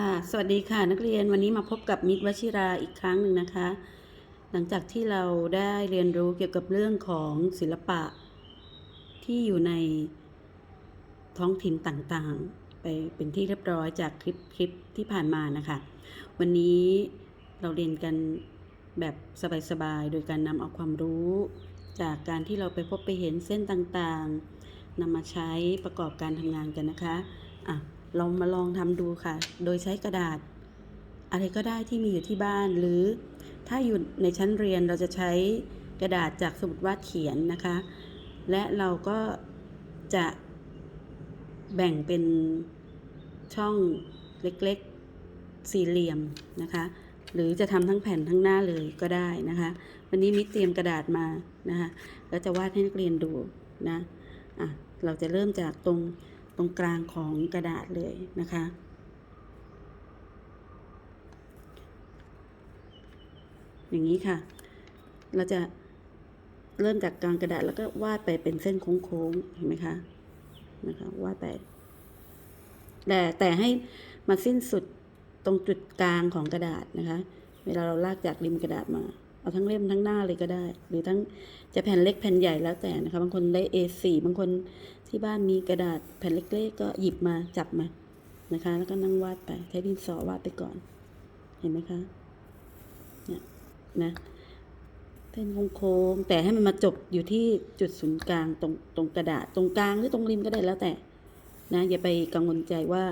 ค่ะ สวัสดีค่ะนักเรียนวันนี้มาพบกับมิตรวชิราอีกครั้งหนึ่งนะคะ หลังจากที่เราได้เรียนรู้เกี่ยวกับเรื่องของศิลปะ ที่อยู่ในท้องถิ่นต่างๆ ไปเป็นที่เรียบร้อยจากคลิปคลิปที่ผ่านมานะคะ วันนี้เราเรียนกันแบบสบายๆ โดยการนำเอาความรู้ จากการที่เราไปพบไปเห็นเส้นต่างๆนำมาใช้ประกอบการทำงานกันนะคะอะ เรามาลองทำดูค่ะ โดยใช้กระดาษ อะไรก็ได้ที่มีอยู่ที่บ้าน หรือถ้าอยู่ในชั้นเรียนเราจะใช้กระดาษจากสมุดวาดเขียนนะคะ และเราก็จะแบ่งเป็นช่องเล็กๆ สี่เหลี่ยมนะคะ หรือจะทำทั้งแผ่นทั้งหน้าเลยก็ได้นะคะ วันนี้มิตรเตรียมกระดาษมานะคะแล้วจะวาดให้นักเรียนดูนะอะเราจะเริ่มจากตรง ตรงกลางของกระดาษเลยนะคะ อย่างนี้ค่ะ เราจะเริ่มจากกลางกระดาษแล้วก็วาดไปเป็นเส้นโค้งๆเห็นไหมคะนะคะวาดไปแต่แต่ให้มาสิ้นสุดตรงจุดกลางของกระดาษนะคะ เวลาเราลากจากริมกระดาษมา เอาทั้งเล่มทั้งหน้าเลยก็ได้ หรือทั้งจะแผ่นเล็กแผ่นใหญ่แล้วแต่นะคะ บางคนได้ A4 บางคนที่บ้านมีกระดาษแผ่นเล็กๆ ก็หยิบมาจับมานะคะ แล้วก็นั่งวาดไปใช้ดินสอวาดไปก่อน เห็นไหมคะเนี่ยนะเส้นโค้งแต่ให้มันมาจบอยู่ที่จุดศูนย์กลางตรงตรงกระดาษตรงกลางหรือตรงริมก็ได้แล้วแต่นะอย่าไปกังวลใจว่า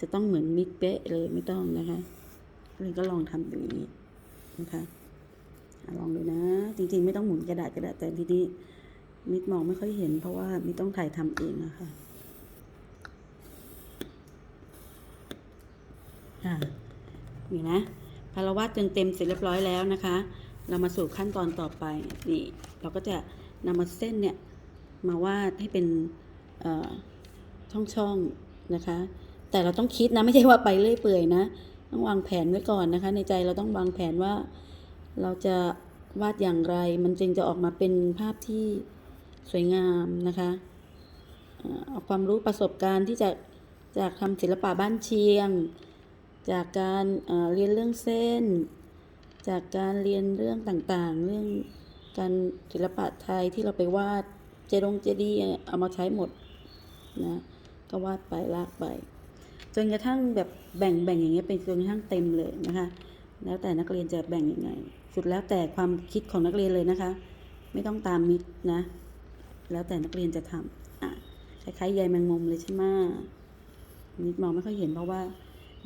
จะต้องเหมือนมิดเป๊ะเลยไม่ต้องนะคะเลยก็ลองทำอย่างนี้นะคะ ลองดูนะ จริงๆ ไม่ต้องหมุนกระดาษกระดาษแต่ทีนี้มิดมองไม่ค่อยเห็น เพราะว่ามิดต้องถ่ายทำเองอะคะนี่นะพอเราวาดจนเต็มเสร็จเรียบร้อยแล้วนะคะ เรามาสู่ขั้นตอนต่อไปนี่เราก็จะนำมาเส้นเนี่ยมาวาดให้เป็นเอ่อช่องๆนะคะ แต่เราต้องคิดนะไม่ใช่ว่าไปเรื่อยเปื่อยนะ ต้องวางแผนไว้ก่อนนะคะ ในใจเราต้องวางแผนว่า เราจะวาดอย่างไร มันจึงจะออกมาเป็นภาพที่สวยงามนะคะเอาความรู้ประสบการณ์ที่จะจากทำศิลปะบ้านเชียง จากการเอ่อเรียนเรื่องเส้น จากการเรียนเรื่องต่างๆ เรื่องการศิลปะไทยที่เราไปวาดเจดงเจดีเอามาใช้หมดนะก็วาดไปลากไปจนกระทั่งแบบแบ่งแบ่งอย่างเงี้ยเป็นจนกระทั่งเต็มเลยนะคะ แล้วแต่นักเรียนจะแบ่งยังไง สุดแล้วแต่ความคิดของนักเรียนเลยนะคะ ไม่ต้องตามมิดนะ แล้วแต่นักเรียนจะทำอะคล้ายๆใยแมงมุมเลยใช่ไหมมิดมองไม่ค่อยเห็นเพราะว่า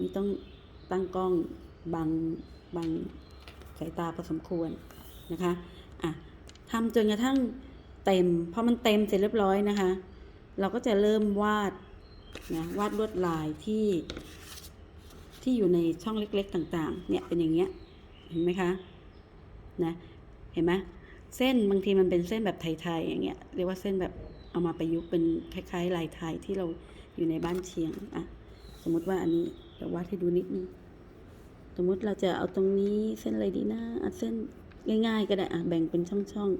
มิดต้องตั้งกล้องบังบังสายตาพอสมควรนะคะอะทำจนกระทั่งเต็มพอมันเต็มเสร็จเรียบร้อยนะคะ เราก็จะเริ่มวาดนะวาดลวดลายที่ที่อยู่ในช่องเล็ก ๆ ต่าง ๆ เนี่ยเป็นอย่างเงี้ย เห็นไหมคะ นะเห็นไหมเส้นบางทีมันเป็นเส้นแบบไทยๆอย่างเงี้ยเรียกว่าเส้นแบบเอามาประยุกต์เป็นคล้ายๆลายไทยที่เราอยู่ในบ้านเชียงอะสมมติว่าอันนี้เดี๋ยววาดให้ดูนิดนึงสมมติเราจะเอาตรงนี้เส้นอะไรดีนะอะเส้นง่าย ๆ ก็ได้อะแบ่งเป็นช่อง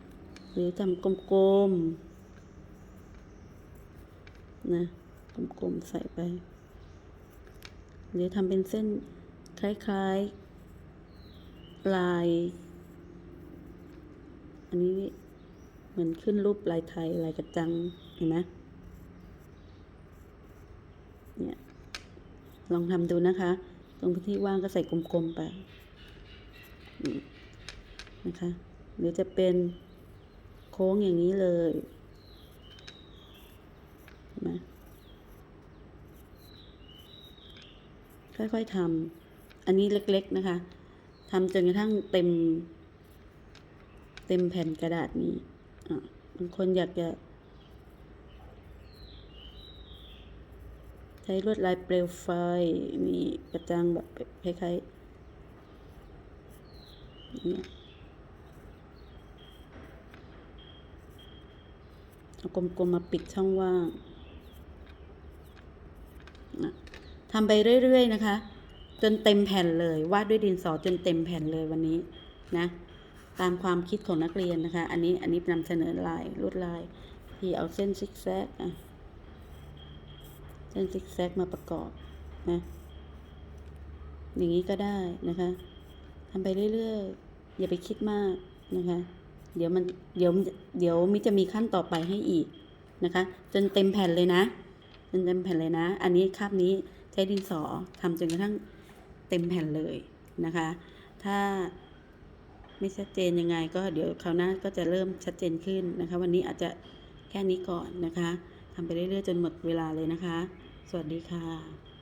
ๆหรือทำกลมๆนะกลมๆใส่ไป หรือทำเป็นเส้นคล้ายๆ ลาย อันนี้เหมือนขึ้นรูปลายไทยลายกระจังเห็นไหมเนี่ยลองทำดูนะคะ ตรงพื้นที่ว่างก็ใส่กลมๆไปนะคะ หรือจะเป็นโค้งอย่างนี้เลยเห็นไหมค่อยๆทำอันนี้เล็กๆนะคะ ทำจนกระทั่งเต็ม เต็มแผ่นกระดาษนี้อะบางคนอยากจะใช้ลวดลายเปลวไฟมีกระจังแบบคล้ายๆเนี่ยเอากลมๆมาปิดช่องว่างทำไปเรื่อย ๆ นะคะ จนเต็มแผ่นเลยวาดด้วยดินสอจนเต็มแผ่นเลยวันนี้นะตามความคิดของนักเรียนนะคะ อันนี้อันนี้นำเสนอลายลวดลาย ที่เอาเส้นซิกแซกอะเส้นซิกแซกมาประกอบนะอย่างนี้ก็ได้นะคะทำไปเรื่อยๆ อย่าไปคิดมากนะคะ เดี๋ยวมันเดี๋ยวเดี๋ยวมิจะมีขั้นต่อไปให้อีกนะคะ จนเต็มแผ่นเลยนะจนเต็มแผ่นเลยนะ อันนี้คาบนี้ใช้ดินสอทำจนกระทั่ง เต็มแผ่นเลยนะคะ ถ้าไม่ชัดเจนยังไง ก็เดี๋ยวคราวหน้าก็จะเริ่มชัดเจนขึ้นนะคะ วันนี้อาจจะแค่นี้ก่อนนะคะทำไปเรื่อยๆจนหมดเวลาเลยนะคะ สวัสดีค่ะ